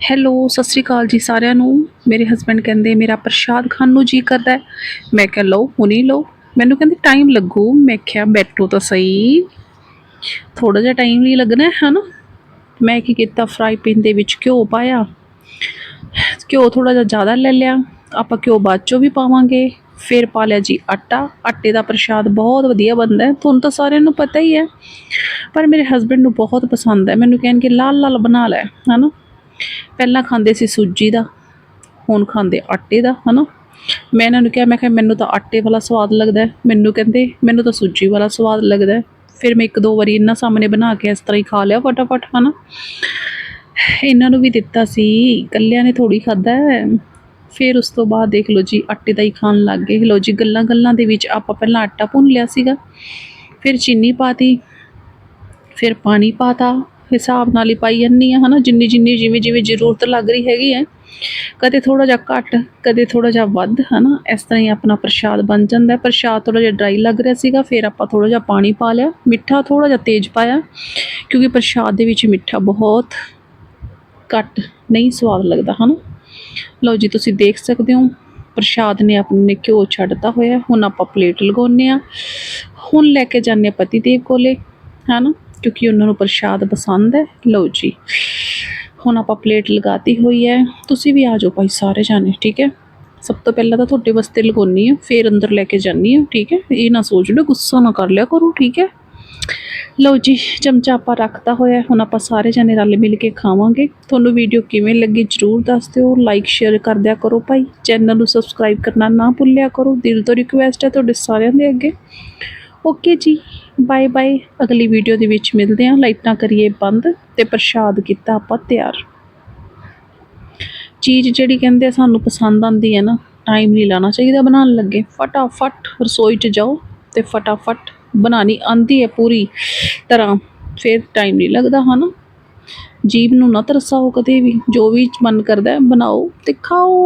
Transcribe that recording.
Hello, Sat Sri ਅਕਾਲ ਜੀ ਸਾਰਿਆਂ ਨੂੰ। ਮੇਰੇ ਹਸਬੰਡ ਕਹਿੰਦੇ, ਮੇਰਾ ਪ੍ਰਸ਼ਾਦ ਖਾਣ ਨੂੰ ਜੀ ਕਰਦਾ ਮੈਂ ਕਿਹਾ, ਲਓ, ਹੁਣੀ ਲਓ। ਮੈਨੂੰ ਕਹਿੰਦੇ ਟਾਈਮ ਲੱਗੂ। ਮੈਂ ਕਿਹਾ ਬੈਠੋ ਤਾਂ ਸਹੀ। ਥੋੜਾ ਜਿਹਾ ਟਾਈਮ ਹੀ ਲੱਗਣਾ ਹੈ ਨਾ ਮੈਂ ਕੀ ਕੀਤਾ ਫਰਾਈ ਪੈਨ ਦੇ ਵਿੱਚ ਘਿਓ ਪਾਇਆ। ਘਿਓ ਥੋੜਾ ਜਿਹਾ ਜ਼ਿਆਦਾ ਲੈ ਲਿਆ। ਆਪਾਂ ਘਿਓ ਬਾਅਦ ਚੋਂ ਵੀ ਪਾਵਾਂਗੇ। ਫਿਰ ਪਾ ਲਿਆ ਜੀ ਆਟਾ। ਆਟੇ ਦਾ ਪ੍ਰਸ਼ਾਦ ਬਹੁਤ ਵਧੀਆ ਬਣਦਾ ਤੁਹਾਨੂੰ ਤਾਂ ਸਾਰਿਆਂ ਨੂੰ ਪਤਾ ਹੀ ਹੈ। ਪਰ ਮੇਰੇ ਹਸਬੰਡ ਨੂੰ ਬਹੁਤ ਪਸੰਦ ਹੈ। ਮੈਨੂੰ ਕਹਿਣਗੇ ਲਾਲ ਲਾਲ ਬਣਾ ਲੈ। ਹਨਾ? ਪਹਿਲਾਂ ਖਾਂਦੇ ਸੀ ਸੂਜੀ ਦਾ, ਹੁਣ ਖਾਂਦੇ ਆਟੇ ਦਾ, ਹਨਾ? ਮੈਂ ਇਹਨਾਂ ਨੂੰ ਕਿਹਾ, ਮੈਂ ਕਿਹਾ, ਮੈਨੂੰ ਤਾਂ ਆਟੇ ਵਾਲਾ ਸਵਾਦ ਲੱਗਦਾ ਮੈਨੂੰ ਕਹਿੰਦੇ, ਮੈਨੂੰ ਤਾਂ ਸੂਜੀ ਵਾਲਾ ਸਵਾਦ ਲੱਗਦਾ ਫਿਰ ਮੈਂ ਇੱਕ ਦੋ ਵਾਰੀ ਇਹਨਾਂ ਸਾਹਮਣੇ ਬਣਾ ਕੇ ਇਸ ਤਰ੍ਹਾਂ ਹੀ ਖਾ ਲਿਆ ਫਟਾਫਟ, ਹਨਾ? ਇਹਨਾਂ ਨੂੰ ਵੀ ਦਿੱਤਾ ਸੀ, ਇਕੱਲਿਆਂ ਨੇ ਥੋੜੀ ਖਾਦਾ ਫਿਰ ਉਸ ਤੋਂ ਬਾਅਦ ਦੇਖ ਲਓ ਜੀ, ਆਟੇ ਦਾ ਹੀ ਖਾਣ ਲੱਗ ਗਏ। ਲਓ ਜੀ ਗੱਲਾਂ ਗੱਲਾਂ ਦੇ ਵਿੱਚ ਆਪਾਂ ਪਹਿਲਾਂ ਆਟਾ ਭੁੰਨ ਲਿਆ ਸੀਗਾ। ਫਿਰ ਚੀਨੀ ਪਾਤੀ ਫਿਰ ਪਾਣੀ ਪਾਤਾ ਹਿਸਾਬ ਨਾਲ ਹੀ ਪਾਈ ਜਾਂਦੀ ਆ, ਹਨਾ? ਜਿੰਨੀ ਜਿੰਨੀ ਜਿਵੇਂ ਜਿਵੇਂ ਜ਼ਰੂਰਤ ਲੱਗ ਰਹੀ ਹੈਗੀ ਹੈ ਕਦੇ ਥੋੜਾ ਜਿਹਾ ਘੱਟ, ਕਦੇ ਥੋੜਾ ਜਿਹਾ ਵੱਧ, ਹਨਾ? ਇਸ ਤਰ੍ਹਾਂ ਹੀ ਆਪਣਾ ਪ੍ਰਸ਼ਾਦ ਬਣ ਜਾਂਦਾ ਪ੍ਰਸ਼ਾਦ ਥੋੜਾ ਜਿਹਾ ਡਰਾਈ ਲੱਗ ਰਿਹਾ ਸੀਗਾ, ਫਿਰ ਆਪਾਂ ਥੋੜਾ ਜਿਹਾ ਪਾਣੀ ਪਾ ਲਿਆ, ਮਿੱਠਾ ਥੋੜਾ ਜਿਹਾ ਤੇਜ਼ ਪਾਇਆ, ਕਿਉਂਕਿ ਪ੍ਰਸ਼ਾਦ ਦੇ ਵਿੱਚ ਮਿੱਠਾ ਬਹੁਤ ਘੱਟ ਨਹੀਂ ਸਵਾਦ ਲੱਗਦਾ, ਹਨਾ? ਲਓ ਜੀ, ਤੁਸੀਂ ਦੇਖ ਸਕਦੇ ਹੋ, ਪ੍ਰਸ਼ਾਦ ਨੇ ਆਪਣੇ ਘਿਓ ਛੱਡਤਾ ਹੋਇਆ ਹੁਣ ਆਪਾਂ ਪਲੇਟ ਲਗਾਉਂਦੇ ਆ ਹੁਣ ਲੈ ਕੇ ਜਾਂਦੇ ਹਾਂ ਪਤੀ ਦੇਵ ਕੋਲੇ, ਹਨਾ? ਕਿਉਂਕਿ ਉਹਨਾਂ ਨੂੰ ਪ੍ਰਸ਼ਾਦ ਪਸੰਦ ਹੈ। ਲਓ ਜੀ, ਹੁਣ ਆਪਾਂ ਪਲੇਟ ਲਗਾਤੀ ਹੋਈ ਹੈ। ਤੁਸੀਂ ਵੀ ਆ ਜਾਓ ਭਾਈ ਸਾਰੇ ਜਾਣੇ, ਠੀਕ ਹੈ? ਸਭ ਤੋਂ ਪਹਿਲਾਂ ਤਾਂ ਤੁਹਾਡੇ ਵਾਸਤੇ ਲਗਾਉਣੀ ਆ, ਫਿਰ ਅੰਦਰ ਲੈ ਕੇ ਜਾਨੀ ਆ, ਠੀਕ ਹੈ? ਇਹ ਨਾ ਸੋਚ ਲਿਓ, ਗੁੱਸਾ ਨਾ ਕਰ ਲਿਆ ਕਰੋ, ਠੀਕ ਹੈ? ਲਓ ਜੀ, ਚਮਚਾ ਆਪਾਂ ਰੱਖਤਾ ਹੋਇਆ, ਹੁਣ ਆਪਾਂ ਸਾਰੇ ਜਣੇ ਰਲ ਮਿਲ ਕੇ ਖਾਵਾਂਗੇ। ਤੁਹਾਨੂੰ ਵੀਡੀਓ ਕਿਵੇਂ ਲੱਗੀ ਜਰੂਰ ਦੱਸ ਦਿਓ ਲਾਈਕ ਸ਼ੇਅਰ ਕਰ ਦਿਆ ਕਰੋ ਭਾਈ। ਚੈਨਲ ਨੂੰ ਸਬਸਕ੍ਰਾਈਬ ਕਰਨਾ ਨਾ ਭੁੱਲਿਆ ਕਰੋ। ਦਿਲ ਤੋਂ ਰਿਕੁਐਸਟ ਹੈ ਤੁਹਾਡੇ ਸਾਰਿਆਂ ਦੇ ਅੱਗੇ। ਓਕੇ ਜੀ, ਬਾਏ ਬਾਏ। ਅਗਲੀ ਵੀਡੀਓ ਦੇ ਵਿੱਚ ਮਿਲਦੇ ਹਾਂ। ਲਾਈਟਾਂ ਕਰੀਏ ਬੰਦ ਤੇ ਪ੍ਰਸ਼ਾਦ ਕੀਤਾ ਆਪਾਂ ਤਿਆਰ। ਚੀਜ਼ ਜਿਹੜੀ ਕਹਿੰਦੇ ਸਾਨੂੰ ਪਸੰਦ ਆਂਦੀ ਹੈ ਨਾ ਟਾਈਮ ਨਹੀਂ ਲਾਣਾ ਚਾਹੀਦਾ ਬਣਾਉਣ ਲੱਗੇ। ਫਟਾਫਟ ਰਸੋਈ 'ਚ ਜਾਓ ਤੇ ਫਟਾਫਟ ਬਣਾਣੀ ਆਂਦੀ ਹੈ ਪੂਰੀ ਤਰ੍ਹਾਂ। ਫਿਰ ਟਾਈਮ ਨਹੀਂ ਲੱਗਦਾ, ਹਨਾ? ਜੀਭ ਨੂੰ ਨਾ ਤਰਸਾਓ ਕਦੇ ਵੀ। ਜੋ ਵੀ ਮਨ ਕਰਦਾ ਬਣਾਓ ਤੇ ਖਾਓ।